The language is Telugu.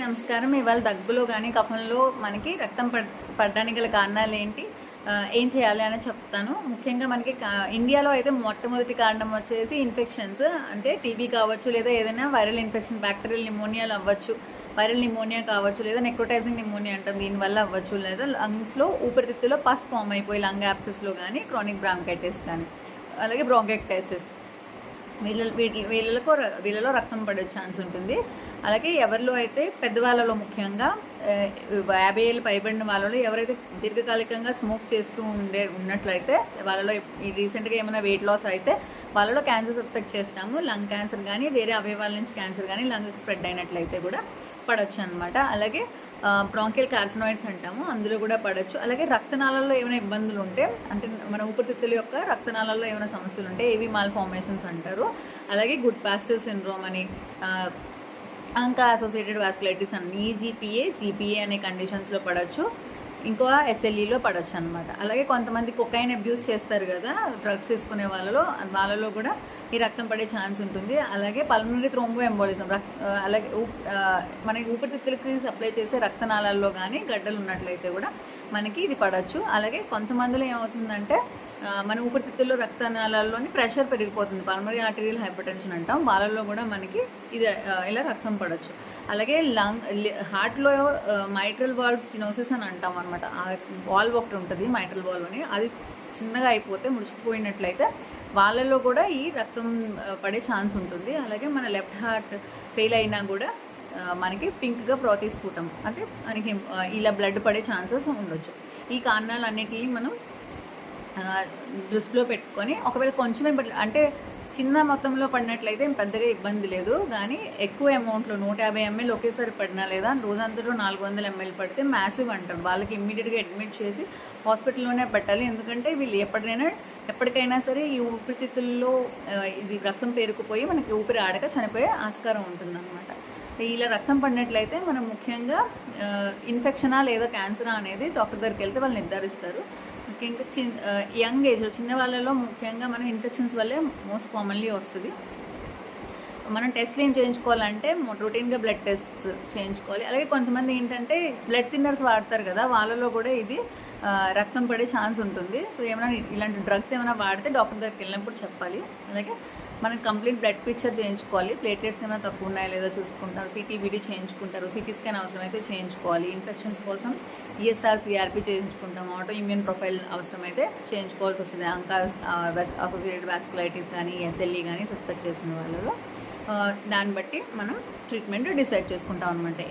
నమస్కారం. ఇవాళ దగ్గులో కానీ కఫంలో మనకి రక్తం పడ్ పడడానికి గల కారణాలు ఏంటి? ఏం చేయాలి అని చెప్తాను. ముఖ్యంగా మనకి ఇండియాలో అయితే మొట్టమొదటి కారణం వచ్చేసి ఇన్ఫెక్షన్స్. అంటే టీబీ కావచ్చు లేదా ఏదైనా వైరల్ ఇన్ఫెక్షన్ బ్యాక్టీరియల్ నిమోనియాలు అవ్వచ్చు. వైరల్ నిమోనియా కావచ్చు లేదా నెక్రోటైజింగ్ నిమోనియా అంటాం. దీనివల్ల అవ్వచ్చు లేదా లంగ్స్లో ఊపిరితిత్తులో పస్ ఫామ్ అయిపోయి లంగ్ యాప్సెస్లో కానీ క్రానిక్ బ్రాంకైటిస్ కానీ అలాగే బ్రాంకైటిస్. వీళ్ళ వీటి వీళ్ళలో ర- వీళ్ళలో రక్తం పడే ఛాన్స్ ఉంటుంది. అలాగే ఎవరిలో అయితే పెద్దవాళ్ళలో ముఖ్యంగా యాభై ఏళ్ళు పైబడిన వాళ్ళలో ఎవరైతే దీర్ఘకాలికంగా స్మోక్ చేస్తూ ఉండే ఉన్నట్లయితే వాళ్ళలో ఈ రీసెంట్గా ఏమైనా వెయిట్ లాస్ అయితే వాళ్ళలో క్యాన్సర్ సస్పెక్ట్ చేస్తాము. లంగ్ క్యాన్సర్ కానీ వేరే అవయవాల నుంచి క్యాన్సర్ కానీ లంగ్ స్ప్రెడ్ అయినట్లయితే కూడా పడవచ్చు అనమాట అలాగే బ్రాంకియల్ కార్సినాయిడ్స్ అంటాము. అందులో కూడా పడవచ్చు అలాగే రక్తనాళాల్లో ఏమైనా ఇబ్బందులు ఉంటే అంటే మన ఊపిరితిత్తుల యొక్క రక్తనాళాల్లో ఏమైనా సమస్యలు ఉంటే ఏవి మాల్ ఫార్మేషన్స్ అంటారు. అలాగే గుడ్ పాస్టివ్ సిండ్రోమ్ అని ఇంకా అంకా అసోసియేటెడ్ వాస్కులైటిస్ అని ఈజీపీఏ జీపీఏ అనే కండిషన్స్లో పడవచ్చు ఇంకో ఎస్ఎల్ఈలో పడవచ్చు అనమాట అలాగే కొంతమంది కొకైన్ అబ్యూస్ చేస్తారు కదా డ్రగ్స్ తీసుకునే వాళ్ళలో వాళ్ళలో కూడా ఈ రక్తం పడే ఛాన్స్ ఉంటుంది. అలాగే పల్మనరీ థ్రోంబో ఎంబోలిజం రక్ అలాగే ఊ మనకి ఊపిరితిత్తులకి సప్లై చేసే రక్తనాళాల్లో కానీ గడ్డలు ఉన్నట్లయితే కూడా మనకి ఇది పడవచ్చు అలాగే కొంతమందిలో ఏమవుతుందంటే మన ఊపిరితిత్తుల్లో రక్తనాళాల్లోని ప్రెషర్ పెరిగిపోతుంది. పల్మరీ ఆర్టీరియల్ హైపర్టెన్షన్ అంటాం. వాళ్ళల్లో కూడా మనకి ఇది ఇలా రక్తం పడవచ్చు అలాగే లంగ్ హార్ట్లో మైట్రల్ వాల్వ్ స్టినోసిస్ అని అంటాం అనమాట ఆ వాల్వ్ ఒకటి ఉంటుంది మైట్రల్ వాల్వ్ అని. అది చిన్నగా అయిపోతే ముడుచుకుపోయినట్లయితే వాళ్ళలో కూడా ఈ రక్తం పడే ఛాన్స్ ఉంటుంది. అలాగే మన లెఫ్ట్ హార్ట్ ఫెయిల్ అయినా కూడా మనకి పింక్గా ప్రోతీస్ఫుటం అంటే మనకి ఇలా బ్లడ్ పడే ఛాన్సెస్ ఉండొచ్చు. ఈ కారణాలన్నిటిని మనం దృష్టిలో పెట్టుకొని ఒకవేళ కొంచెమే అంటే చిన్న మొత్తంలో పడినట్లయితే పెద్దగా ఇబ్బంది లేదు. కానీ ఎక్కువ అమౌంట్లో నూట యాభై ఎంఎల్ ఒకేసారి పడినా లేదా రోజంతలో నాలుగు వందల ఎంఎల్ పడితే మ్యాసివ్ అంటారు. వాళ్ళకి ఇమ్మీడియట్గా అడ్మిట్ చేసి హాస్పిటల్లోనే పెట్టాలి. ఎందుకంటే వీళ్ళు ఎప్పటికైనా ఎప్పటికైనా సరే ఈ ఊపిరితిత్తుల్లో ఇది రక్తం పేరుకుపోయి మనకి ఊపిరి ఆడక చనిపోయే ఆస్కారం ఉంటుందన్నమాట. ఇలా రక్తం పడినట్లయితే మనం ముఖ్యంగా ఇన్ఫెక్షనా లేదా క్యాన్సరా అనేది డాక్టర్ దగ్గరికి వెళ్తే వాళ్ళు నిర్ధారిస్తారు. ముఖ్యంగా చిన్న యంగ్ ఏజ్ చిన్న వాళ్ళలో ముఖ్యంగా మనం ఇన్ఫెక్షన్స్ వల్లే మోస్ట్ కామన్లీ వస్తుంది. మనం టెస్ట్లు ఏం చేయించుకోవాలంటే రొటీన్గా బ్లడ్ టెస్ట్ చేయించుకోవాలి. అలాగే కొంతమంది ఏంటంటే బ్లడ్ థిన్నర్స్ వాడతారు కదా వాళ్ళలో కూడా ఇది రక్తం పడే ఛాన్స్ ఉంటుంది. సో ఏమైనా ఇలాంటి డ్రగ్స్ ఏమైనా వాడితే డాక్టర్ దగ్గరికి వెళ్ళినప్పుడు చెప్పాలి. అలాగే మనం కంప్లీట్ బ్లడ్ పిక్చర్ చేయించుకోవాలి. ప్లేటెట్స్ ఏమైనా తక్కువ ఉన్నాయా లేదో చూసుకుంటారు సిటీబీడీ చేయించుకుంటారు. సిటీ స్కాన్ అవసరమైతే చేయించుకోవాలి. ఇన్ఫెక్షన్స్ కోసం ఈఎస్ఆర్ సిఆర్పి చేయించుకుంటాం. ఆటో ఇమ్యూన్ ప్రొఫైల్ అవసరమైతే చేయించుకోవాల్సి వస్తుంది. అంకా అసోసియేటెడ్ వ్యాస్కులైటిస్ కానీ ఎస్ఎల్ఈ కానీ సస్పెక్ట్ చేసిన వాళ్ళలో దాన్ని బట్టి మనం ట్రీట్మెంట్ డిసైడ్ చేసుకుంటాం అనమాట